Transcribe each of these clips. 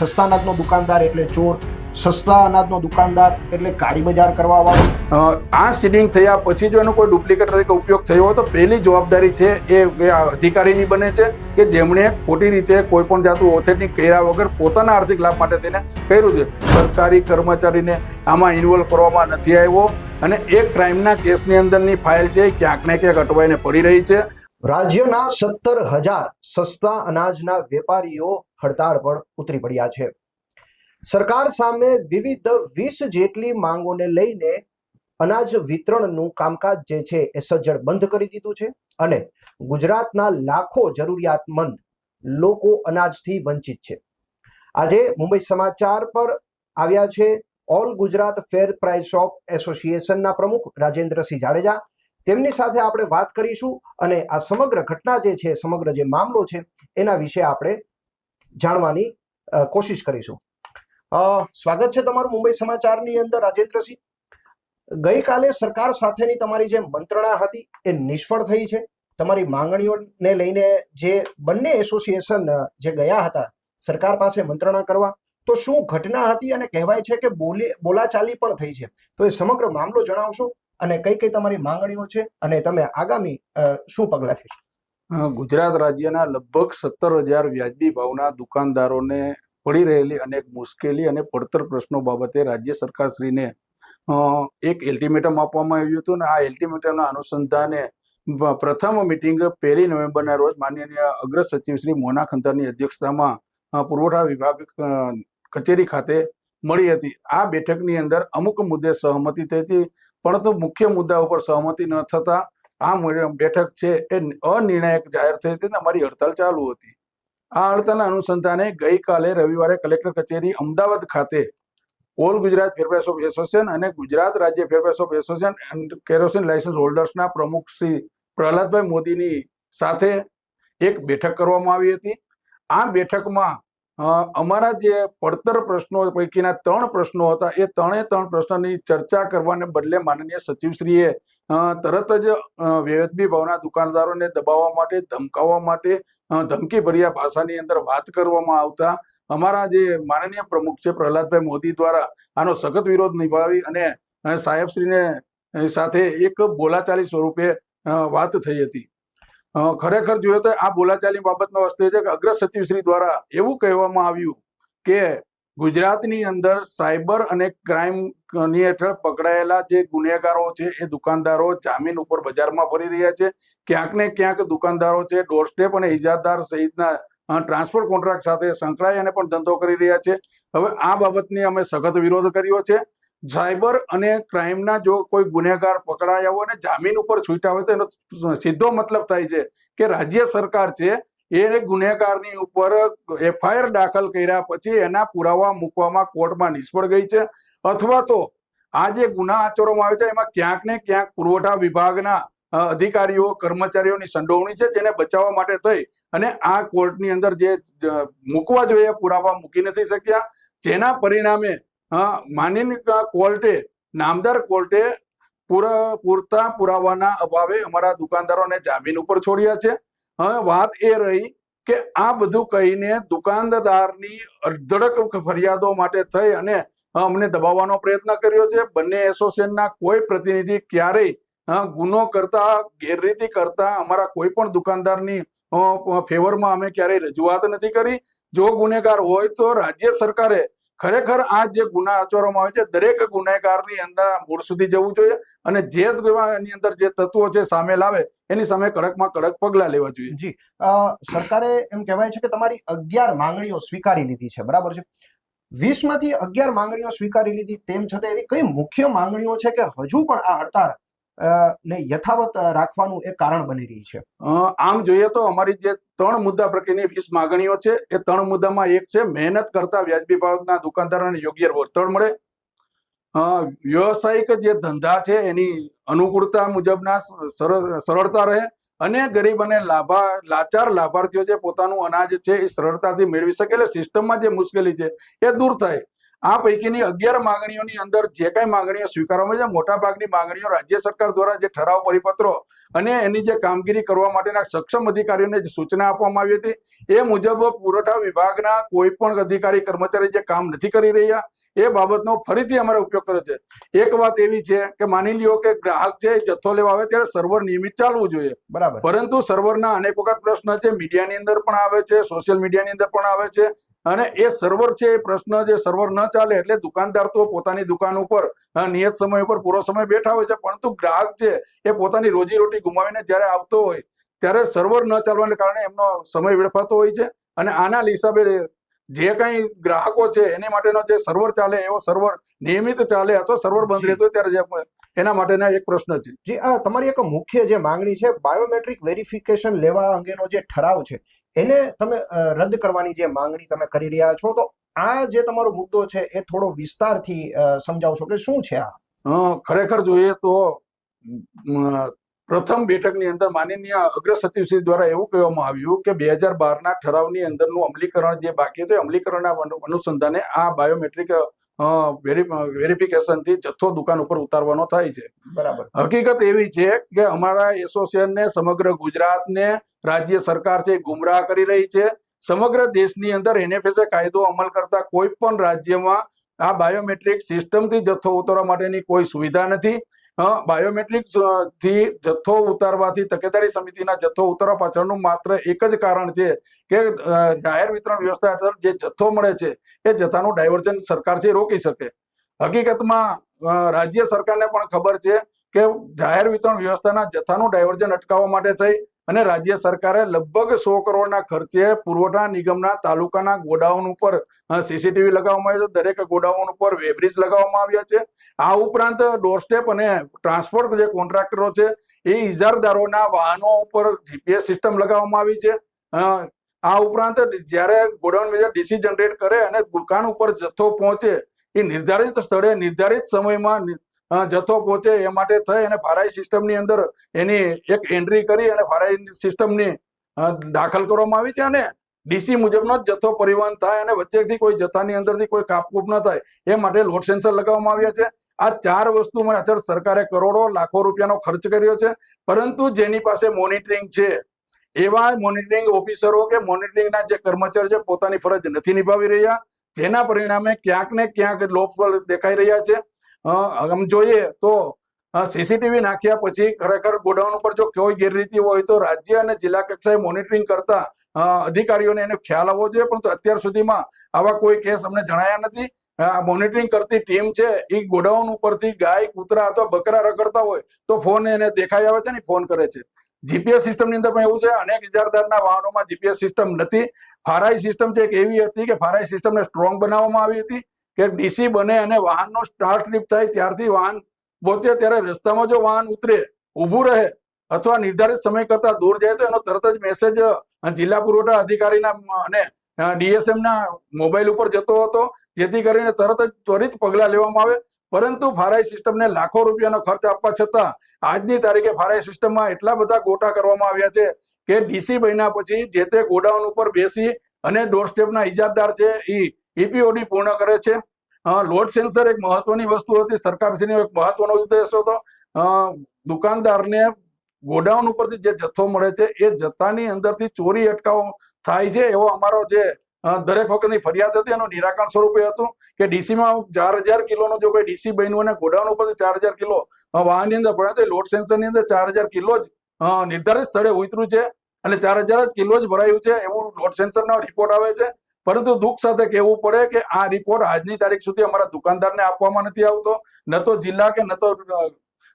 સસ્તા અનાજનો દુકાનદાર એટલે ચોર સસ્તા અનાજનો દુકાનદાર એટલે કાળી બજાર કરવા વાળો આ સીડિંગ થયા પછી જો એનો કોઈ ડુપ્લિકેટ તરીકે ઉપયોગ થયો હોય તો પહેલી જવાબદારી છે એ એ અધિકારીની બને છે કે જેમણે ખોટી રીતે કોઈ પણ જાતનું ઓથેન્ટિક કર્યા વગર પોતાના આર્થિક લાભ માટે તેને કર્યું છે. સરકારી કર્મચારીને આમાં ઇન્વોલ્વ કરવામાં નથી આવ્યો અને એક ક્રાઇમના કેસની અંદરની ફાઇલ છે ક્યાંક ને ક્યાંક અટવાઈને પડી રહી છે. રાજ્યના સત્તર હજાર સસ્તા અનાજના વેપારીઓ હડતાળ પર ઉતરી પડ્યા છે. સરકાર સામે વિવિધ વીસ જેટલી માંગોને લઈને અનાજ વિતરણનું કામકાજ જે છે એ સજ્જડ બંધ કરી દીધું છે અને ગુજરાતના લાખો જરૂરિયાતમંદ લોકો અનાજથી વંચિત છે. આજે મુંબઈ સમાચાર પર આવ્યા છે all Gujarat fair price of એસોસિએશનના પ્રમુખ રાજેન્દ્રસિંહ જાડેજા. તેમની સાથે આપણે વાત કરીશું અને આ સમગ્ર ઘટના જે છે, સમગ્ર જે મામલો છે, એના વિશે આપણે જાણવાની કોશિશ કરીશું. સ્વાગત છે તમારું મુંબઈ સમાચારની અંદર, રાજેન્દ્રસિંહ. ગઈકાલે સરકાર સાથેની તમારી જે મંત્રણા હતી, એ નિષ્ફળ થઈ છે. તમારી માંગણીઓને લઈને જે બંને એસોસિએશન જે ગયા હતા, સરકાર પાસે મંત્રણા કરવા, તો શું ઘટના હતી અને કહેવાય છે કે બોલી, બોલાચાલી પણ થઈ છે. તો એ સમગ્ર મામલો જણાવશો અને કઈ કઈ તમારી માંગણીઓ છે અને તમે આગામી શું પગલાં લેશો? ગુજરાત રાજ્યના લગભગ સત્તર હજાર વ્યાજબી ભાવના દુકાનદારોને પડી રહેલી અનેક મુશ્કેલી અને પડતર પ્રશ્નો બાબતે રાજ્ય સરકારશ્રીને એક એલ્ટિમેટમ આપવામાં આવ્યું હતું અને આ એલ્ટિમેટમના અનુસંધાને પ્રથમ મિટિંગ પહેલી નવેમ્બરના રોજ માનનીય અગ્ર સચિવ શ્રી મોના ખંતરની અધ્યક્ષતામાં પુરવઠા વિભાગ કચેરી ખાતે મળી હતી. આ બેઠકની અંદર અમુક મુદ્દે સહમતિ થઈ હતી, પરંતુ મુખ્ય મુદ્દા ઉપર સહમતિ ન થતા આ બેઠક છે એ અનિર્ણાયક જાહેર થઈ હતી અમારી હડતાલ ચાલુ હતી. આ હડતાલના અનુસંધાને ગઈકાલે રવિવારે કલેક્ટર કચેરી અમદાવાદ ખાતે ઓલ ગુજરાત ફેરફાર ઓફ એસોસિએશન અને ગુજરાત રાજ્ય ફેરફાર ઓફ એસોસિએશન કેરોસીન લાયસન્સ હોલ્ડર્સના પ્રમુખ શ્રી પ્રહલાદભાઈ મોદીની સાથે એક બેઠક કરવામાં આવી હતી. આ બેઠકમાં અમારા જે પડતર પ્રશ્નો પૈકીના ત્રણ પ્રશ્નો હતા એ ત્રણે ત્રણ પ્રશ્નની ચર્ચા કરવાને બદલે માનનીય સચિવશ્રીએ તરત જ અ, ભાવના દુકાનદારોને દબાવવા માટે ધમકાવવા માટે ધમકીભર્યા ભાષાની અંદર વાત કરવામાં આવતા અમારા જે માનનીય પ્રમુખ છે પ્રહલાદભાઈ મોદી દ્વારા આનો સખત વિરોધ નિભાવી અને સાહેબશ્રીને સાથે એક બોલાચાલી સ્વરૂપે વાત થઈ હતી. ખરેખર જોઈએ તો આ બોલાચાલી બાબતનો વસ્તુ છે કે અગ્ર સચિવશ્રી દ્વારા એવું કહેવામાં આવ્યું કે ગુજરાતની અંદર સાયબર અને ક્રાઇમની હેઠળ પકડાયેલા જે ગુનેગારો છે, એ દુકાનદારો જામીન ઉપર બજારમાં ફરી રહ્યા છે. ક્યાંક ને ક્યાંક દુકાનદારો છે, ડોરસ્ટેપ અને ઇજાદાર સહિતના ટ્રાન્સપોર્ટ કોન્ટ્રાક્ટ સાથે સંકળાઈ અને પણ ધંધો કરી રહ્યા છે. હવે આ બાબતની અમે સખત વિરોધ કર્યો છે. સાયબર અને ક્રાઇમના જો કોઈ ગુનેગાર પકડાયા હોય અને જામીન ઉપર છૂટ્યા હોય તો એનો સીધો મતલબ થાય છે કે રાજ્ય સરકાર છે એ ગુનેગારની ઉપર એફઆઈઆર દાખલ કર્યા પછી એના પુરાવા મૂકવામાં કોર્ટમાં નિષ્ફળ ગઈ છે. અથવા તો આ જે ગુના આચરવામાં આવે છે એમાં ક્યાંક ને ક્યાંક પુરવઠા વિભાગના અધિકારીઓ કર્મચારીઓની સંડોવણી છે જેને બચાવવા માટે થઈ. અને આ કોર્ટની અંદર જે મૂકવા જોઈએ પુરાવા મૂકી નથી શક્યા. જેના પરિણામે અ, માનનીય કોર્ટે નામદાર કોર્ટે પૂરા પૂરતા પુરાવાના અભાવે અમારા દુકાનદારોને જામીન ઉપર છોડ્યા છે. વાત એ રહી કે આ બધું કહીને દુકાનદારની અડધડક ફરિયાદો માટે થઈ અને અમને દબાવવાનો પ્રયત્ન કર્યો છે. બંને એસોસિએશનના કોઈ પ્રતિનિધિ ક્યારેય ગુનો કરતા, ગેરરીતિ કરતા અમારા કોઈ પણ દુકાનદારની ફેવરમાં અમે ક્યારેય રજૂઆત નથી કરી. જો ગુનેગાર હોય તો રાજ્ય સરકારે ખરેખર આ જે ગુના આચરવામાં આવે છે, દરેક ગુનેગારની અંદર મૂળ સુધી જવું જોઈએ અને જે એની અંદર જે તત્વો છે સામે લાવે, એની સામે કડકમાં કડક પગલાં લેવા જોઈએ. જી. સરકારે એમ કહેવાય છે કે તમારી અગિયાર માંગણીઓ સ્વીકારી લીધી છે, બરાબર છે? વીસમાંથી અગિયાર માંગણીઓ સ્વીકારી લીધી, તેમ છતાં એવી કઈ મુખ્ય માંગણીઓ છે કે હજુ પણ આ હડતાળ ને યથાવત રાખવાનું એક કારણ બની રહી છે. આમ જોઈએ તો અમારી જે ત્રણ મુદ્દા પ્રત્યેની વીસ માગણીઓ છે, એ ત્રણ મુદ્દામાં એક છે, મહેનત કરતા વ્યાજબી ભાવના દુકાનદારોને યોગ્ય વળતર મળે. વ્યવસાયિક જે ધંધા છે, એની અનુકૂળતા મુજબના સરળ સરળતા રહે અને ગરીબ અને લાભા, લાચાર લાભાર્થીઓ જે પોતાનું અનાજ છે, એ સરળતાથી મેળવી શકે, એટલે સિસ્ટમમાં જે મુશ્કેલી છે, એ દૂર થાય. આ પૈકીની અગિયાર માંગણીઓની અંદર જે કાંઈ માંગણીઓ સ્વીકારવામાં છે મોટા ભાગની માંગણીઓ રાજ્ય સરકાર દ્વારા જે ઠરાવ પરિપત્રો અને એની જે કામગીરી કરવા માટેના સક્ષમ અધિકારીઓને જે સૂચના આપવામાં આવી હતી એ મુજબ પુરવઠા વિભાગના કોઈ પણ અધિકારી કર્મચારી જે કામ નથી કરી રહ્યા એ બાબતનો ફરીથી અમારે ઉપયોગ કર્યો છે. એક વાત એવી છે કે માની લ્યો કે ગ્રાહક છે જથ્થો લેવા આવે ત્યારે સર્વર નિયમિત ચાલવું જોઈએ. બરાબર. પરંતુ સર્વરના અનેક વખત પ્રશ્ન છે મીડિયાની અંદર પણ આવે છે સોશિયલ મીડિયાની અંદર પણ આવે છે અને એ સર્વર છે એ પ્રશ્ન જે સર્વર ન ચાલે એટલે દુકાનદાર તો પોતાની દુકાન ઉપર નિયત સમય ઉપર પૂરો સમય બેઠા હોય છે પરંતુ ગ્રાહક છે એ પોતાની રોજીરોટી ગુમાવીને જ્યારે આવતો હોય ત્યારે સર્વર ન ચાલવાને કારણે એમનો સમય વેડફાતો હોય છે. અને આના હિસાબે જે કંઈ ગ્રાહકો છે એની માટેનો જે સર્વર ચાલે એવો સર્વર નિયમિત ચાલે અથવા સર્વર બંધ રહેતો હોય ત્યારે એના માટેના એક પ્રશ્ન છે. જી આ તમારી એક મુખ્ય જે માંગણી છે બાયોમેટ્રિક વેરિફિકેશન લેવા અંગેનો જે ઠરાવ છે એને તમે રદ કરવાની જે માંગણી તમે કરી રહ્યા છો તો આ જે તમારો મુદ્દો છે એ થોડો વિસ્તારથી સમજાવશો કે શું છે આ? ખરેખર જોઈએ તો પ્રથમ બેઠકની અંદર માનનીય અગ્ર સચિવશ્રી દ્વારા એવું કહેવામાં આવ્યું કે બે હજાર બારના ઠરાવની અંદરનું અમલીકરણ જે બાકી હતું અમલીકરણના અનુસંધાને આ બાયોમેટ્રિક વેરિફિકેશનથી જથ્થો દુકાન ઉપર ઉતારવાનો થાય છે. બરાબર. હકીકત એવી છે કે અમારા એસોસિએશનને સમગ્ર ગુજરાતને રાજ્ય સરકાર છે ગુમરાહ કરી રહી છે. સમગ્ર દેશની અંદર એનએફએસએ કાયદો અમલ કરતા કોઈ પણ રાજ્યમાં આ બાયોમેટ્રિક સિસ્ટમથી જથ્થો ઉતારવા માટેની કોઈ સુવિધા નથી. બાયોમેટ્રિકથી જથ્થો ઉતારવાથી તકેદારી સમિતિના જથ્થો ઉતારવા પાછળનું માત્ર એક જ કારણ છે કે જાહેર વિતરણ વ્યવસ્થા હેઠળ જે જથ્થો મળે છે એ જથ્થાનું ડાયવર્ઝન સરકારથી રોકી શકે. હકીકતમાં રાજ્ય સરકારને પણ ખબર છે કે જાહેર વિતરણ વ્યવસ્થાના જથ્થાનું ડાયવર્ઝન અટકાવવા માટે થઈ અને રાજ્ય સરકારે લગભગ સો કરોડના ખર્ચે પુરવઠા નિગમના તાલુકાના ગોડાઉન ઉપર સીસીટીવી લગાવવામાં આવ્યા છે. દરેક ગોડાઉન ઉપર વેબ્રિજ લગાવવામાં આવ્યા છે. આ ઉપરાંત ડોરસ્ટેપ અને ટ્રાન્સપોર્ટ જે કોન્ટ્રાક્ટરો છે, એ ઇજારદારોના વાહનો ઉપર જીપીએસ સિસ્ટમ લગાવવામાં આવી છે. આ ઉપરાંત જ્યારે ગોડાઉન મેજર ડીસી જનરેટ કરે અને દુકાન ઉપર જથ્થો પહોંચે, એ નિર્ધારિત સ્થળે નિર્ધારિત સમયમાં જથ્થો પહોંચે એ માટે થઈ અને ફારાઈ સિસ્ટમની અંદર એની એક એન્ટ્રી કરી અને ફારાઈ સિસ્ટમની દાખલ કરવામાં આવી છે અને ડીસી મુજબનો જ જથ્થો પરિવહન થાય અને વચ્ચેથી કોઈ જથ્થાની અંદરથી કોઈ કાપકૂપ ન થાય એ માટે લોડ સેન્સર લગાવવામાં આવ્યા છે. આ ચાર વસ્તુમાં અચળ સરકારે કરોડો, લાખો રૂપિયાનો ખર્ચ કર્યો છે. પરંતુ જેની પાસે મોનિટરિંગ છે, એવા મોનિટરિંગ ઓફિસરો કે મોનિટરિંગના જે કર્મચારીઓ છે પોતાની ફરજ નથી નિભાવી રહ્યા, જેના પરિણામે ક્યાંક ને ક્યાંક લોફ દેખાઈ રહ્યા છે. આમ જોઈએ તો સીસીટીવી નાખ્યા પછી ખરેખર ગોડાઉન ઉપર જો કોઈ ગેરરીતિ હોય તો રાજ્ય અને જિલ્લા કક્ષાએ મોનિટરિંગ કરતા અધિકારીઓને એનો ખ્યાલ આવવો જોઈએ. પરંતુ અત્યાર સુધીમાં આવા કોઈ કેસ અમને જણાયા નથી. આ મોનિટરિંગ કરતી ટીમ છે, એ ગોડાઉન ઉપરથી ગાય, કૂતરા અથવા બકરા રખડતા હોય તો ફોન એને દેખાઈ આવે છે ને ફોન કરે છે. જીપીએસ સિસ્ટમની અંદર પણ એવું છે, અનેક ઇજારદારના વાહનોમાં જીપીએસ સિસ્ટમ નથી. ફારાઈ સિસ્ટમ છે, એક એવી હતી કે ફારાઈ સિસ્ટમને સ્ટ્રોંગ બનાવવામાં આવી હતી. કે ડીસી બને અને વાહનનો સ્ટાર્ટ સ્લીપ થાય, ત્યારથી વાહન પહોંચે, ત્યારે રસ્તામાં જો વાહન ઉતરે, ઊભું રહે અથવા નિર્ધારિત સમય કરતા દૂર જાય, તો એનો તરત જ મેસેજ જિલ્લા પુરવઠા અધિકારીના, અને ડીએસએમ ના મોબાઈલ ઉપર જતો હતો. જેથી કરીને તરત જ ત્વરિત પગલાં લેવામાં આવે. પરંતુ ફારાઈ સિસ્ટમને લાખો રૂપિયાનો ખર્ચ આપવા છતાં, આજની તારીખે ફારાઈ સિસ્ટમમાં એટલા બધા ગોટા કરવામાં આવ્યા છે કે ડીસી બન્યા પછી જે તે ગોડાઉન ઉપર બેસી અને ડોર સ્ટેપના ઇજારદાર છે એ ઈપીઓડી પૂર્ણ કરે છે. લોડ સેન્સર એક મહત્વની વસ્તુ હતી. સરકારશ્રીનો એક મહત્વનો ઉદ્દેશ હતો. દુકાનદારને ગોડાઉન ઉપરથી જે જથ્થો મળે છે, એ જથ્થાની અંદરથી ચોરી અટકાવ થાય છે એવો અમારો જે દરેક વખતની ફરિયાદ હતી. એનું નિરાકરણ સ્વરૂપે હતું કે ડીસીમાં ચાર હજાર કિલોનો જો કોઈ ડીસી બન્યું અને ગોડાઉન ઉપરથી ચાર હજાર કિલો વાહનની અંદર પડ્યા તો લોડ સેન્સરની અંદર ચાર હજાર કિલો જ નિર્ધારિત સ્થળે ઉતર્યું છે. અને ચાર હજાર જ કિલો જ ભરાયું છે એવું લોડ સેન્સરનો રિપોર્ટ આવે છે. પરંતુ દુઃખ સાથે કહેવું પડે કે આ રિપોર્ટ આજની તારીખ સુધી અમારા દુકાનદારને આપવામાં નથી આવતો. ન તો જિલ્લા કે ન તો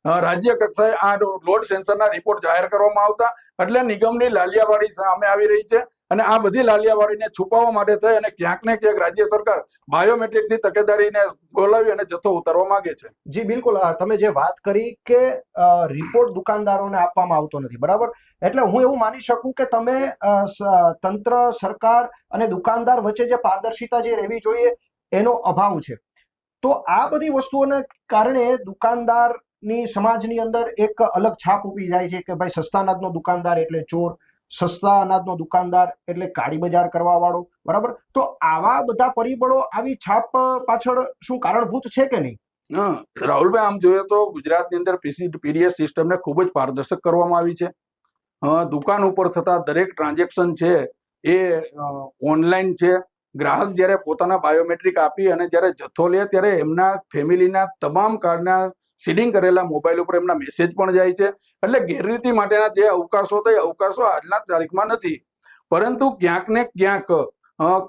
રાજ્ય કક્ષાએ આ લોડ સેન્સરના રિપોર્ટ જાહેર કરવામાં આવતા. એટલે નિગમની લાલિયાવાડી સામે આવી રહી છે. અને આ બધી લાલિયાવાડીને છુપાવવા માટે થઈ અને ક્યાંક ને ક્યાંક રાજ્ય સરકાર બાયોમેટ્રિકથી તકેદારીને બોલાવી અને જથ્થો ઉતારવા માંગે છે. જી, બિલકુલ. તમે જે વાત કરી કે રિપોર્ટ દુકાનદારોને આપવામાં આવતો નથી, બરાબર? એટલે હું એવું માની શકું કે તમે તંત્ર, સરકાર અને દુકાનદાર વચ્ચે જે પારદર્શિતા જે રહેવી જોઈએ, એનો અભાવ છે. તો આ બધી વસ્તુઓને કારણે દુકાનદારની સમાજની અંદર એક અલગ છાપ ઊભી જાય છે કે ભાઈ સસ્તા અનાજનો દુકાનદાર એટલે ચોર સસ્તા અનાજનો દુકાનદાર એટલે કાળી બજાર કરવા વાળો બરાબર? તો આવા બધા પરિબળો આવી છાપ પાછળ શું કારણભૂત છે કે નહીં? રાહુલભાઈ, આમ જોઈએ તો ગુજરાતની અંદર પીસી, પીડીએસ સિસ્ટમને ખૂબ જ પારદર્શક કરવામાં આવી છે. દુકાન ઉપર થતા દરેક ટ્રાન્ઝેક્શન છે એ ઓનલાઈન છે. ગ્રાહક જ્યારે પોતાના બાયોમેટ્રિક આપી અને જ્યારે જથ્થો લે ત્યારે એમના ફેમિલીના તમામ કાર્ડના સીડિંગ કરેલા મોબાઈલ ઉપર એમના મેસેજ પણ જાય છે. એટલે ગેરરીતિ માટેના જે અવકાશો હતા એ અવકાશો આજના તારીખમાં નથી. પરંતુ ક્યાંક ને ક્યાંક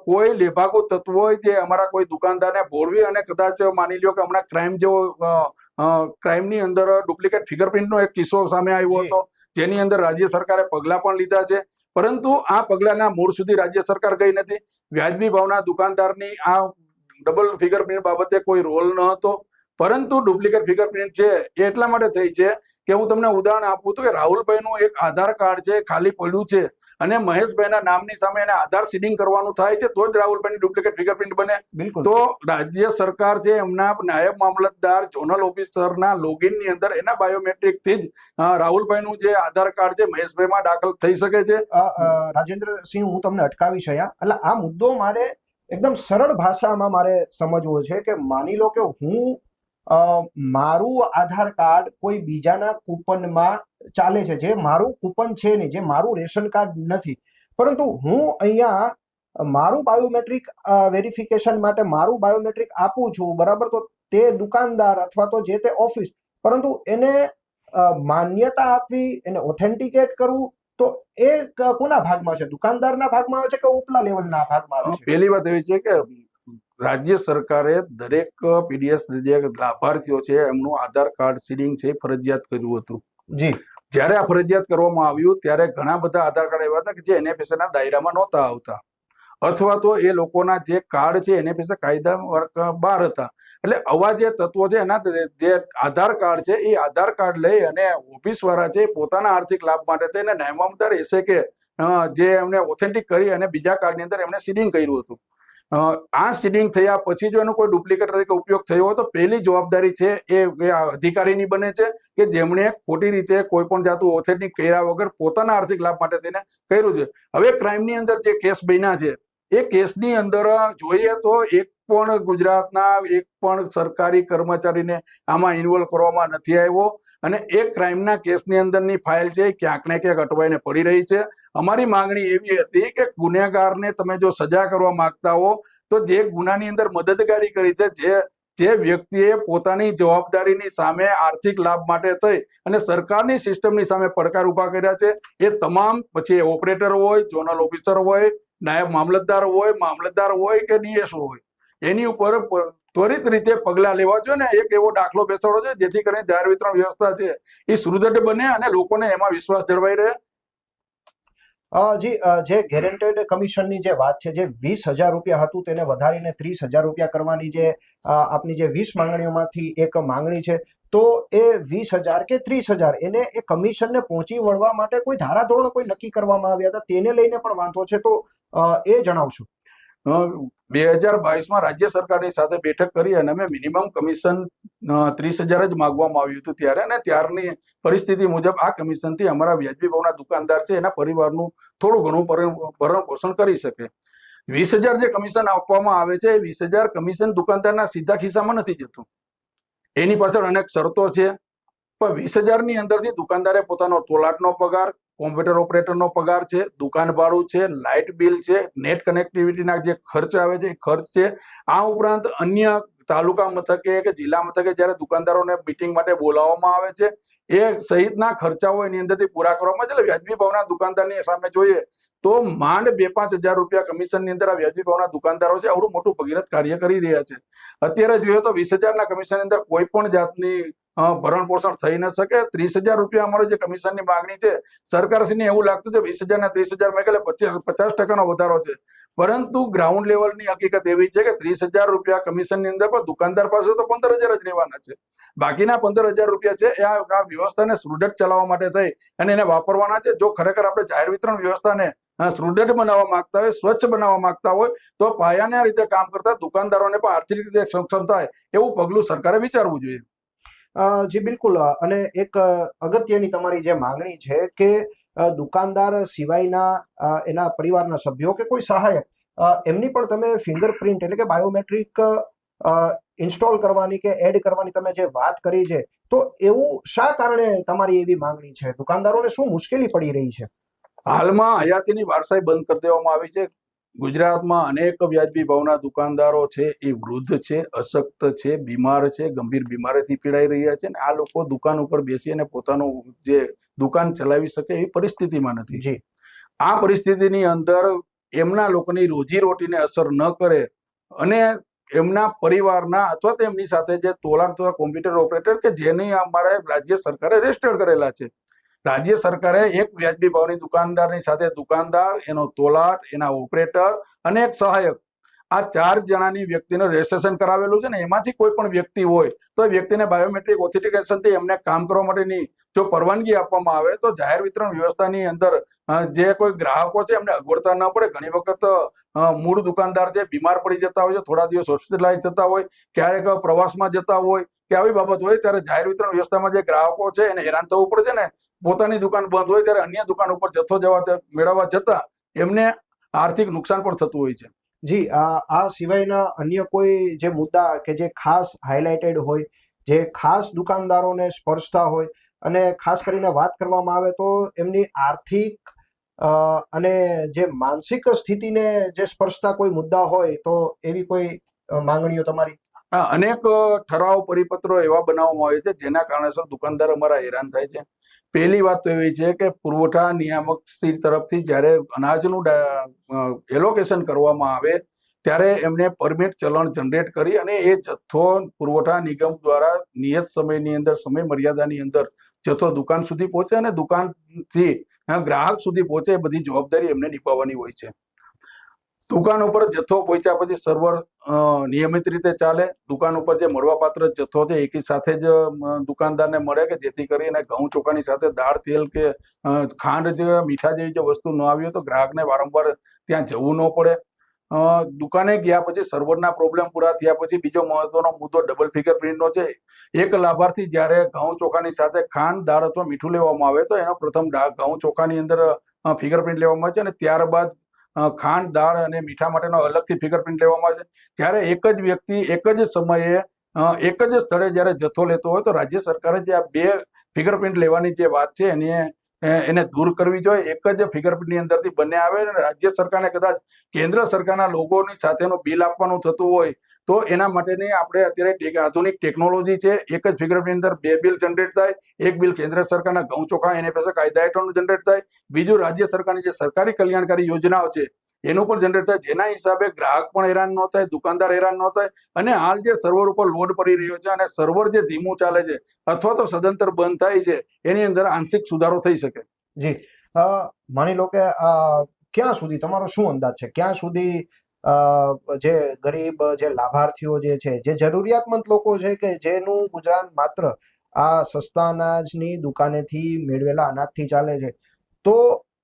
કોઈ લેભાગુ તત્વો હોય જે અમારા કોઈ દુકાનદારને ભોળવી અને કદાચ માની લ્યો કે હમણાં ક્રાઇમ જેવો ક્રાઇમની અંદર ડુપ્લિકેટ ફિંગરપ્રિન્ટનો એક કિસ્સો સામે આવ્યો હતો. જેની અંદર રાજ્ય સરકારે પગલાં પણ લીધા છે. પરંતુ આ પગલાંના મૂળ સુધી રાજ્ય સરકાર ગઈ નથી. વ્યાજબી ભાવના દુકાનદારની આ ડબલ ફિંગરપ્રિન્ટ બાબતે કોઈ રોલ ન હતો પરંતુ ડુપ્લિકેટ ફિંગરપ્રિન્ટ છે એ એટલા માટે થઈ છે કે હું તમને ઉદાહરણ આપું તો કે રાહુલભાઈનું એક આધાર કાર્ડ છે ખાલી પડ્યું છે અને મહેશભાઈના નામની સામે એને આધાર સીડિંગ કરવાનું થાય છે તો જ રાહુલભાઈની ડુપ્લિકેટ ફિંગરપ્રિન્ટ બને. તો રાજ્ય સરકાર છે એમના નાયબ મામલતદાર ઝોનલ ઓફિસરના લોગિનની અંદર એના બાયોમેટ્રિકથી જ રાહુલભાઈનું જે આધાર કાર્ડ છે મહેશભાઈમાં દાખલ થઈ શકે છે. રાજેન્દ્રસિંહ હું તમને અટકાવીશ અહીંયા. એટલે આ મુદ્દો મારે એકદમ સરળ ભાષામાં મારે સમજવો છે કે માની લો કે હું મારું આધાર કાર્ડ કોઈ બીજાના કૂપનમાં ચાલે છે, જે મારું કૂપન છે નહીં, જે મારું રેશન કાર્ડ નથી. પરંતુ હું અહીંયા મારું બાયોમેટ્રિક વેરિફિકેશન માટે મારું બાયોમેટ્રિક આપું છું, બરાબર? તો તે દુકાનદાર અથવા તો જે તે ઓફિસ, પરંતુ એને માન્યતા આપવી, એને ઓથેન્ટિકેટ કરવું, તો એ કોના ભાગમાં છે? દુકાનદારના ભાગમાં આવે છે કે ઉપલા લેવલના ભાગમાં આવે છે? પહેલી વાત એવી છે કે રાજ્ય સરકારે દરેક પીડીએસ જે લાભાર્થીઓ છે એમનું આધાર કાર્ડ સીડિંગ છે ફરજિયાત કર્યું હતું. જી. જ્યારે આ ફરજિયાત કરવામાં આવ્યું ત્યારે ઘણા બધા આધાર કાર્ડ એવા હતા કે જે એનએફએસએ ના દાયરામાં નહોતા આવતા. અથવા તો એ લોકોના જે કાર્ડ છે એનએફએસએ કાયદા વર્ગ બહાર હતા. એટલે આવા જે તત્વો છે એના જે આધાર કાર્ડ છે એ આધાર કાર્ડ લઈ અને ઓફિસ વાળા છે પોતાના આર્થિક લાભ માટે તેને નાયમામદાર એસે કે જે એમને ઓથેન્ટિક કરી અને બીજા કાર્ડની અંદર એમને સીડિંગ કર્યું હતું. આ સીડિંગ થયા પછી જો એનો કોઈ ડુપ્લિકેટ તરીકે ઉપયોગ થયો હોય તો પહેલી જવાબદારી છે એ અધિકારીની બને છે કે જેમણે ખોટી રીતે કોઈ પણ જાતનું ઓથેન્ટિક કર્યા વગર પોતાના આર્થિક લાભ માટે તેને કર્યું છે. હવે ક્રાઇમની અંદર જે કેસ બન્યા છે, એ કેસની અંદર જોઈએ તો એક પણ ગુજરાતના એક પણ સરકારી કર્મચારીને આમાં ઇન્વોલ્વ કરવામાં નથી આવ્યો અને એ ક્રાઇમના કેસની અંદરની ફાઇલ છે ક્યાંક ને ક્યાંક અટવાઈને પડી રહી છે. અમારી માંગણી એવી હતી કે ગુનેગારને તમે જો સજા કરવા માંગતા હો, તો જે ગુનાની અંદર મદદગારી કરી છે, જે જે વ્યક્તિએ પોતાની જવાબદારીની સામે આર્થિક લાભ માટે થઈ અને સરકારની સિસ્ટમની સામે પડકાર ઊભા કર્યા છે, એ તમામ પછી ઓપરેટર હોય, ઝોનલ ઓફિસર હોય, નાયબ મામલતદાર હોય મામલતદાર હોય કે ડીએસઓ હોય, એની ઉપર ત્વરિત રીતે પગલાં લેવા જોઈએ ને એક એવો દાખલો બેસાડવો જોઈએ જેથી કરીને જાહેર વિતરણ વ્યવસ્થા છે, એ સુદૃઢ બને અને લોકોને એમાં વિશ્વાસ જળવાઈ રહે. જી જે ગેરેન્ટેડ કમિશનની જે વાત છે, જે વીસ હજાર રૂપિયા હતું, તેને વધારીને ત્રીસ હજાર રૂપિયા કરવાની જે આપની જે વીસ માંગણીઓમાંથી એક માંગણી છે, તો એ વીસ હજાર કે ત્રીસ હજાર, એને એ કમિશનને પહોંચી વળવા માટે કોઈ ધારાધોરણ કોઈ નક્કી કરવામાં આવ્યા હતા, તેને લઈને પણ વાંધો છે, તો એ જણાવશો. બે હજાર બાવીસમાં રાજ્ય સરકારની સાથે બેઠક કરી અને અમે મિનિમમ કમિશન ત્રીસ હજાર જ માગવામાં આવ્યું હતું ત્યારે અને ત્યારની પરિસ્થિતિ મુજબ આ કમિશનથી અમારા વ્યાજબી ભાવના દુકાનદાર છે, એના પરિવારનું થોડું ઘણું ભરણ પોષણ કરી શકે. વીસ હજાર જે કમિશન આપવામાં આવે છે, એ વીસ હજાર કમિશન દુકાનદારના સીધા ખિસ્સામાં નથી જતું. એની પાછળ અનેક શરતો છે. પણ વીસ હજારની અંદરથી દુકાનદારે પોતાનો તોલાટનો પગાર કોમ્પ્યુટર ઓપરેટરનો પગાર છે, દુકાન ભાડું છે, લાઇટ બિલ છે, નેટ કનેક્ટિવિટીના જે ખર્ચ આવે છે, એ ખર્ચ છે. આ ઉપરાંત અન્ય તાલુકા મથકે કે જિલ્લા મથકે જ્યારે દુકાનદારોને મીટિંગ માટે બોલાવવામાં આવે છે, એ સહિતના ખર્ચાઓ એની અંદરથી પૂરા કરવામાં એટલે વ્યાજબી ભાવના દુકાનદારની સામે જોઈએ તો માંડ બે પાંચ હજાર રૂપિયા કમિશનની અંદર આ વ્યાજબી ભાવના દુકાનદારો છે, આવડું મોટું ભગીરથ કાર્ય કરી રહ્યા છે. અત્યારે જોઈએ તો વીસ હજારના કમિશનની અંદર કોઈ પણ જાતની ભરણ પોષણ થઈ ન શકે. ત્રીસ હજાર રૂપિયા અમારો જે કમિશનની માગણી છે, સરકારશ્રીને એવું લાગતું છે, વીસ હજાર ને ત્રીસ હજાર મેં એટલે પચાસ પચાસ ટકાનો વધારો છે. પરંતુ ગ્રાઉન્ડ લેવલની હકીકત એવી છે કે ત્રીસ હજાર રૂપિયા કમિશનની અંદર પણ દુકાનદાર પાસે તો પંદર હજાર જ રહેવાના છે. બાકીના પંદર હજાર રૂપિયા છે, એ આ વ્યવસ્થાને સુદૃઢ ચલાવવા માટે થઈ અને એને વાપરવાના છે. જો ખરેખર આપણે જાહેર વિતરણ વ્યવસ્થાને સુદૃઢ બનાવવા માંગતા હોય, સ્વચ્છ બનાવવા માંગતા હોય, તો પાયાના રીતે કામ કરતા દુકાનદારોને પણ આર્થિક રીતે સક્ષમ થાય એવું પગલું સરકારે વિચારવું જોઈએ. જી, બિલકુલ. અને એક અગત્યની તમારી જે માંગણી છે કે દુકાનદાર સિવાયના એના પરિવારના સભ્યો કે કોઈ સહાયક એમની પણ તમે ફિંગરપ્રિન્ટ એટલે કે બાયોમેટ્રિક ઇન્સ્ટોલ કરવાની કે એડ કરવાની તમે જે વાત કરી છે, તો એવું શા કારણે તમારી એવી માંગણી છે? દુકાનદારોને શું મુશ્કેલી પડી રહી છે? હાલમાં હયાતીની વારસાઈ બંધ કરી દેવામાં આવી છે. ગુજરાતમાં અનેક વ્યાજબી ભાવના દુકાનદારો છે એ વૃદ્ધ છે અશક્ત છે બીમાર છે ગંભીર બીમારીથી પીડાઈ રહ્યા છે અને આ લોકો દુકાન ઉપર બેસી અને પોતાનું જે દુકાન ચલાવી શકે એવી પરિસ્થિતિમાં નથી. આ પરિસ્થિતિની અંદર એમના લોકોની રોજીરોટીને અસર ન કરે અને એમના પરિવારના અથવા તો એમની સાથે જે તોલાર અથવા કોમ્પ્યુટર ઓપરેટર કે જેની અમારે રાજ્ય સરકારે રજીસ્ટર્ડ કરેલા છે રાજ્ય સરકારે એક વ્યાજબી ભાવની દુકાનદારની સાથે દુકાનદાર, એનો તોલાટ, એના ઓપરેટર અને એક સહાયક આ ચાર જણાની વ્યક્તિનું રજીસ્ટ્રેશન કરાવેલું છે ને, એમાંથી કોઈ પણ વ્યક્તિ હોય તો એ વ્યક્તિને બાયોમેટ્રિક ઓથેન્ટિકેશનથી એમને કામ કરવા માટેની જો પરવાનગી આપવામાં આવે તો જાહેર વિતરણ વ્યવસ્થાની અંદર જે કોઈ ગ્રાહકો છે એમને અગવડતા ન પડે. ઘણી વખત મૂળ દુકાનદાર છે, બીમાર પડી જતા હોય છે, થોડા દિવસ હોસ્પિટલાઇઝ જતા હોય, ક્યારેક પ્રવાસમાં જતા હોય કે આવી બાબત હોય ત્યારે જાહેર વિતરણ વ્યવસ્થામાં જે ગ્રાહકો છે એને હેરાન થવું પડે છે ને પોતાની દુકાન બંધ હોય ત્યારે અન્ય દુકાન ઉપર જથ્થો જવા મેળવવા જતા એમને આર્થિક નુકસાન પણ થતું હોય છે. જી આ આ સિવાયના અન્ય કોઈ જે મુદ્દા કે જે ખાસ હાઇલાઇટેડ હોય જે ખાસ દુકાનદારોને સ્પર્શતા હોય અને ખાસ કરીને વાત કરવામાં આવે તો એમની આર્થિક અને જે માનસિક સ્થિતિને જે સ્પર્શતા કોઈ મુદ્દા હોય તો એવી કોઈ માંગણીઓ તમારી? અનેક ઠરાવ પરિપત્રો એવા બનાવવામાં આવે છે જેના કારણે દુકાનદાર અમારા હેરાન થાય છે. પહેલી વાત તો એવી છે કે પુરવઠા નિયામક સ્થિર તરફથી જ્યારે અનાજનું એલોકેશન કરવામાં આવે, ત્યારે એમને પરમિટ ચલણ જનરેટ કરી અને એ જથ્થો પુરવઠા નિગમ દ્વારા નિયત સમયની અંદર સમય મર્યાદાની અંદર જથ્થો દુકાન સુધી પહોંચે અને દુકાનથી ગ્રાહક સુધી પહોંચે એ બધી જવાબદારી એમને નિભાવવાની હોય છે. દુકાન ઉપર જથ્થો પહોંચ્યા પછી સર્વર નિયમિત રીતે ચાલે. દુકાન ઉપર જે મળવાપાત્ર જથ્થો છે, એકી સાથે જ દુકાનદારને મળે કે જેથી કરીને ઘઉં ચોખાની સાથે દાળ, તેલ કે ખાંડ જે, મીઠા જેવી જે વસ્તુ ન આવી હોય તો ગ્રાહકને વારંવાર ત્યાં જવું ન પડે. દુકાને ગયા પછી સર્વરના પ્રોબ્લેમ પૂરા થયા પછી બીજો મહત્વનો મુદ્દો ડબલ ફિગર પ્રિન્ટનો છે. એક લાભાર્થી જ્યારે ઘઉં ચોખાની સાથે ખાંડ, દાળ અથવા મીઠું લેવામાં આવે તો એનો પ્રથમ ઘઉં ચોખાની અંદર ફિંગરપ્રિન્ટ લેવામાં આવે છે અને ત્યારબાદ ખાંડ, દાળ અને મીઠા માટેનો અલગથી ફિંગરપ્રિન્ટ લેવામાં આવે છે. ત્યારે એક જ વ્યક્તિ એક જ સમયે એક જ સ્થળે જ્યારે જથ્થો લેતો હોય તો રાજ્ય સરકારે જે આ બે ફિંગરપ્રિન્ટ લેવાની જે વાત છે એને એને દૂર કરવી જોઈએ. એક જ ફિંગરપ્રિન્ટની અંદરથી બંને આવે અને રાજ્ય સરકારને કદાચ કેન્દ્ર સરકારના લોગોની સાથેનું બિલ આપવાનું થતું હોય તો એના માટેની આપણે અત્યારે આધુનિક ટેકનોલોજી છે. એક જ ફિંગરપ્રિન્ટ અંદર બે બિલ જનરેટ થાય, એક બિલ કેન્દ્ર સરકારના ઘઉં ચોખા, એને પાસે કાયદા હેઠળનું જનરેટ થાય, બીજું રાજ્ય સરકારની જે સરકારી કલ્યાણકારી યોજનાઓ છે, એનું પણ જનરેટ થાય. જેના હિસાબે ગ્રાહક પણ હેરાન ન થાય, દુકાનદાર હેરાન ન થાય, અને હાલ જે સર્વર ઉપર લોડ પડી રહ્યો છે અને સર્વર જે ધીમું ચાલે છે, અથવા તો સદંતર બંધ થાય છે, એની અંદર આંશિક સુધારો થઈ શકે. જી. માની લો કે ક્યાં સુધી, તમારો શું અંદાજ છે? ક્યાં સુધી જે ગરીબ જે લાભાર્થીઓ જે છે જે જરૂરિયાતમંદ લોકો છે કે જેનું ગુજરાન માત્ર આ સસ્તા અનાજની દુકાનેથી મેળવેલા અનાજથી ચાલે છે તો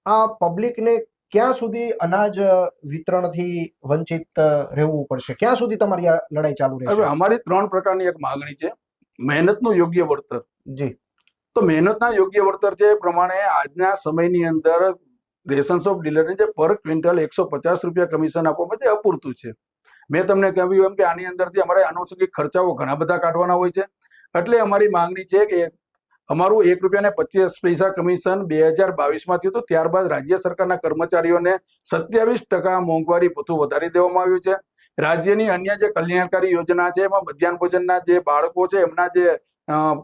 આ પબ્લિકને ક્યાં સુધી અનાજ વિતરણથી વંચિત રહેવું પડશે? ક્યાં સુધી તમારી આ લડાઈ ચાલુ હવે રહેશે અમારી ત્રણ પ્રકારની એક માગણી છે. મહેનતનું યોગ્ય વળતર. જી. તો મહેનતના યોગ્ય વળતર છે પ્રમાણે આજના સમયની અંદર રેશન્સ ઓફ ડીલરને જે પર ક્વિન્ટલ એકસો પચાસ રૂપિયા કમિશન આપવામાં તે અપૂરતું છે. મેં તમને કહ્યું એમ કે આની અંદરથી અમારે આનુષંગિક ખર્ચાઓ ઘણા બધા કાઢવાના હોય છે. એટલે અમારી માંગણી છે કે અમારું એક રૂપિયા ને પચીસ પૈસા કમિશન બે હજાર બાવીસમાં થયું હતું, ત્યારબાદ રાજ્ય સરકારના કર્મચારીઓને સત્યાવીસ ટકા મોંઘવારી ભથ્થું વધારી દેવામાં આવ્યું છે. રાજ્યની અન્ય જે કલ્યાણકારી યોજના છે, એમાં મધ્યાહન ભોજનના જે બાળકો છે, એમના જે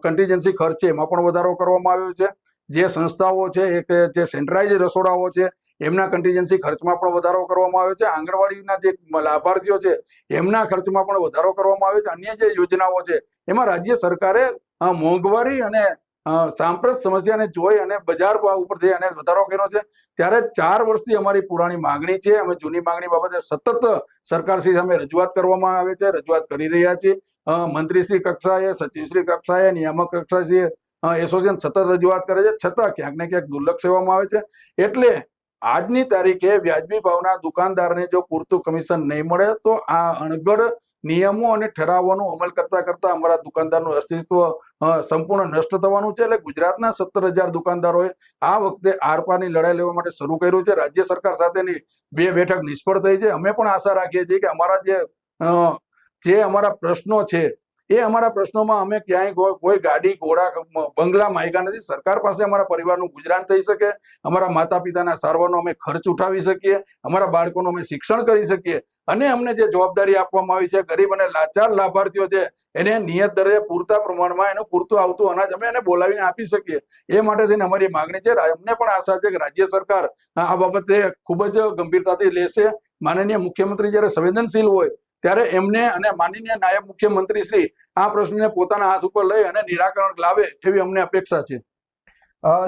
કન્ટીજન્સી ખર્ચ છે, એમાં પણ વધારો કરવામાં આવ્યો છે. જે સંસ્થાઓ છે, એક જે સેન્ટ્રલાઇઝ રસોડાઓ છે, એમના કન્ટીજન્સી ખર્ચમાં પણ વધારો કરવામાં આવ્યો છે. આંગણવાડીના જે લાભાર્થીઓ છે, એમના ખર્ચમાં પણ વધારો કરવામાં આવ્યો છે. અન્ય જે યોજનાઓ છે, એમાં રાજ્ય સરકારે મોંઘવારી અને સાંપ્રત સમસ્યાને જોઈ અને બજાર ભાવ જઈ અને વધારો કર્યો છે. ત્યારે ચાર વર્ષથી અમારી પુરાણી માંગણી છે. અમે જૂની માંગણી બાબતે સતત સરકારશ્રી સામે રજૂઆત કરવામાં આવે છે. રજૂઆત કરી રહ્યા છીએ. મંત્રીશ્રી કક્ષાએ, સચિવશ્રી કક્ષાએ, નિયામક કક્ષાએ એસોસિએશન સતત રજૂઆત કરે છે. છતાં ક્યાંક ને ક્યાંક દુર્લક્ષ સેવામાં આવે છે. એટલે આજની તારીખે વ્યાજબી ભાવના દુકાનદારને જો પૂરતું કમિશન નહીં મળે, તો આ અણઘડ નિયમો અને ઠરાવોનો અમલ કરતા કરતા અમારા દુકાનદારનું અસ્તિત્વ સંપૂર્ણ નષ્ટ થવાનું છે. એટલે ગુજરાતના સત્તર હજાર દુકાનદારોએ આ વખતે આરપારની લડાઈ લેવા માટે શરૂ કર્યું છે. રાજ્ય સરકાર સાથેની બે બેઠક નિષ્ફળ થઈ છે. અમે પણ આશા રાખીએ છીએ કે અમારા જે જે અમારા પ્રશ્નો છે એ અમારા પ્રશ્નોમાં અમે ક્યાંય કોઈ ગાડી, ઘોડા બંગલા માયકા નથી. સરકાર પાસે અમારા પરિવારનું ગુજરાન થઈ શકે. અમારા માતા પિતાના સારવારનો અમે ખર્ચ ઉઠાવી શકીએ. અમારા બાળકોનું અમે શિક્ષણ કરી શકીએ. અને અમને જે જવાબદારી આપવામાં આવી છે, ગરીબ અને લાચાર લાભાર્થીઓ છે, એને નિયત દરે પૂરતા પ્રમાણમાં એનું પૂરતું આવતું અનાજ અમે એને બોલાવીને આપી શકીએ. એ માટે થઈને અમારી માગણી છે. અમને પણ આશા છે કે રાજ્ય સરકાર આ બાબતે ખૂબ જ ગંભીરતાથી લેશે. માનનીય મુખ્યમંત્રી જ્યારે સંવેદનશીલ હોય ત્યારે એમને અને માનનીય નાયબ મુખ્યમંત્રી શ્રી આ પ્રશ્નને પોતાના હાથ ઉપર લઈ અને નિરાકરણ લાવે એવી અમને અપેક્ષા છે.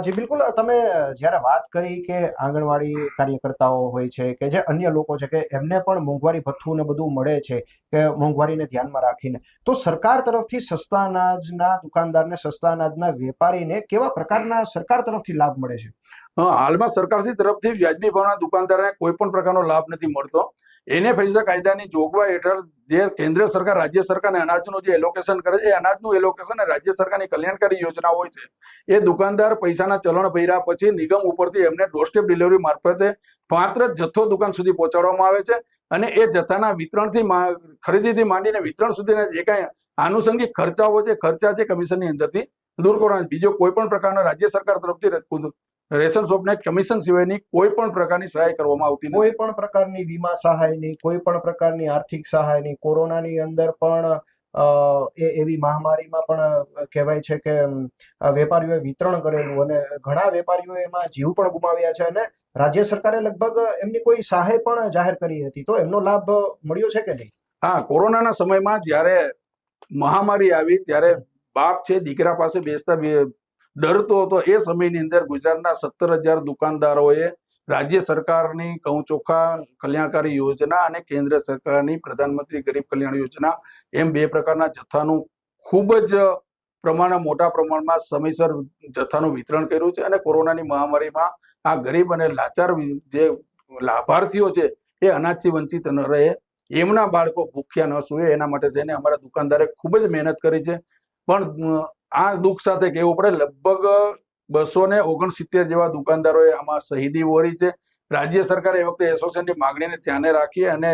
જી બિલકુલ. તમે જ્યારે વાત કરી કે આંગણવાડી કાર્યકર્તાઓ હોય છે કે જે અન્ય લોકો છે કે એમને પણ મોંઘવારી ભથ્થું ને બધું મળે છે કે મોંઘવારીને ધ્યાનમાં રાખીને તો સરકાર તરફથી સસ્તા અનાજના દુકાનદારને સસ્તા અનાજના વેપારીને કેવા પ્રકારના સરકાર તરફથી લાભ મળે છે? હાલમાં સરકારશ્રી તરફથી વ્યાજબી ભાવના દુકાનદારને કોઈ પણ પ્રકારનો લાભ નથી મળતો. એને પૈસા કાયદાની જોગવાઈ હેઠળ જે કેન્દ્ર સરકાર, રાજ્ય સરકારને અનાજનું જે એલોકેશન કરે છે, એ અનાજનું એલોકેશન રાજ્ય સરકારની કલ્યાણકારી યોજના હોય છે. એ દુકાનદાર પૈસાના ચલણ ભર્યા પછી નિગમ ઉપરથી એમને ડોરસ્ટેપ ડિલિવરી મારફતે માત્ર જથ્થો દુકાન સુધી પહોંચાડવામાં આવે છે અને એ જથ્થાના વિતરણથી ખરીદીથી માંડીને વિતરણ સુધીના જે કાંઈ આનુષંગિક ખર્ચાઓ છે, ખર્ચા છે કમિશનની અંદરથી દૂર કરવાના બીજો કોઈ પણ પ્રકારનો રાજ્ય સરકાર તરફથી રેશન શોપને કમિશન સિવાયની કોઈ પણ પ્રકારની સહાય કરવામાં આવતી કોઈ પણ પ્રકારની વીમા સહાયની કોઈ પણ પ્રકારની આર્થિક સહાયની કોરોનાની અંદર પણ એ એવી મહામારીમાં પણ કહેવાય છે કે વેપારીઓએ વિતરણ કરેલું અને ઘણા વેપારીઓ એમાં જીવ પણ ગુમાવ્યા છે અને રાજ્ય સરકારે લગભગ એમની કોઈ સહાય પણ જાહેર કરી હતી. તો એમનો લાભ મળ્યો છે કે નહીં? હા કોરોનાના સમયમાં જ્યારે મહામારી આવી ત્યારે બાપ છે દીકરા પાસે બેસતા ડરતો હતો. એ સમયની અંદર ગુજરાતના સત્તર હજાર દુકાનદારોએ રાજ્ય સરકારની કહું ચોખ્ખા કલ્યાણકારી યોજના અને કેન્દ્ર સરકારની પ્રધાનમંત્રી ગરીબ કલ્યાણ યોજના એમ બે પ્રકારના જથ્થાનું ખૂબ જ પ્રમાણમાં મોટા પ્રમાણમાં સમયસર જથ્થાનું વિતરણ કર્યું છે અને કોરોનાની મહામારીમાં આ ગરીબ અને લાચાર જે લાભાર્થીઓ છે એ અનાજથી વંચિત ન રહે. એમના બાળકો ભૂખ્યા ન સુવે એના માટે થઈને અમારા દુકાનદારે ખૂબ જ મહેનત કરી છે. પણ આ દુઃખ સાથે કહેવું પડે, લગભગ બસો ને ઓગણસિત્તેર જેવા દુકાનદારોએ આમાં શહીદી વહોરી છે. રાજ્ય સરકારે એ વખતે એસોસિએશનની માગણીને ધ્યાને રાખી અને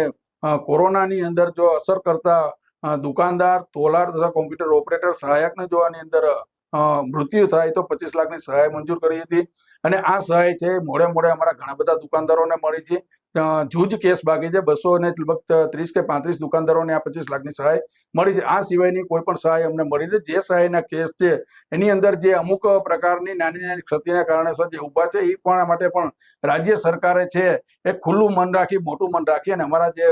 કોરોનાની અંદર જો અસર કરતા દુકાનદાર, તોલાર તથા કોમ્પ્યુટર ઓપરેટર સહાયકને જો આની અંદર મૃત્યુ થાય તો પચીસ લાખની સહાય મંજૂર કરી હતી. અને આ સહાય છે મોડે મોડે અમારા ઘણા બધા દુકાનદારોને મળી છે. જૂજ કેસ બાકી છે. બસો ને લગભગ ત્રીસ કે પાંત્રીસ દુકાનદારોને આ પચીસ લાખની સહાય મળી છે. આ સિવાયની કોઈ પણ સહાય અમને મળી છે જે સહાયના કેસ છે, એની અંદર જે અમુક પ્રકારની નાની નાની ક્ષતિના કારણસર જે ઊભા છે, એ પણ માટે પણ રાજ્ય સરકારે છે, એ ખુલ્લું મન રાખી, મોટું મન રાખી અને અમારા જે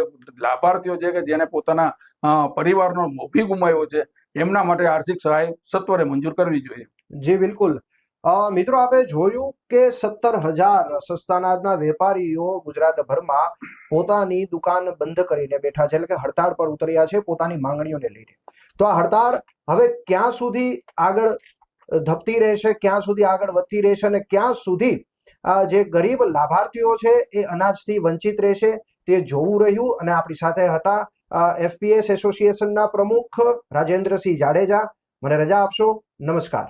લાભાર્થીઓ છે કે જેને પોતાના પરિવારનો મોભી ગુમાવ્યો છે, એમના માટે આર્થિક સહાય સત્વરે મંજૂર કરવી જોઈએ. જી, બિલકુલ. મિત્રો, આપે જોયું કે સત્તર હજાર સસ્તાનાજના વેપારીઓ ગુજરાતભરમાં પોતાની દુકાન બંધ કરીને બેઠા છે, એટલે કે હડતાળ પર ઉતર્યા છે, પોતાની માંગણીઓને લઈને. તો આ હડતાળ હવે ક્યાં સુધી આગળ ધપતી રહેશે, ક્યાં સુધી આગળ વધતી રહેશે અને ક્યાં સુધી જે ગરીબ લાભાર્થીઓ છે એ અનાજથી વંચિત રહેશે, તે જોવું રહ્યું અને આપણી સાથે હતા એફપીએસ એસોસિએશનના પ્રમુખ રાજેન્દ્રસિંહ જાડેજા. મને રજા આપશો? નમસ્કાર.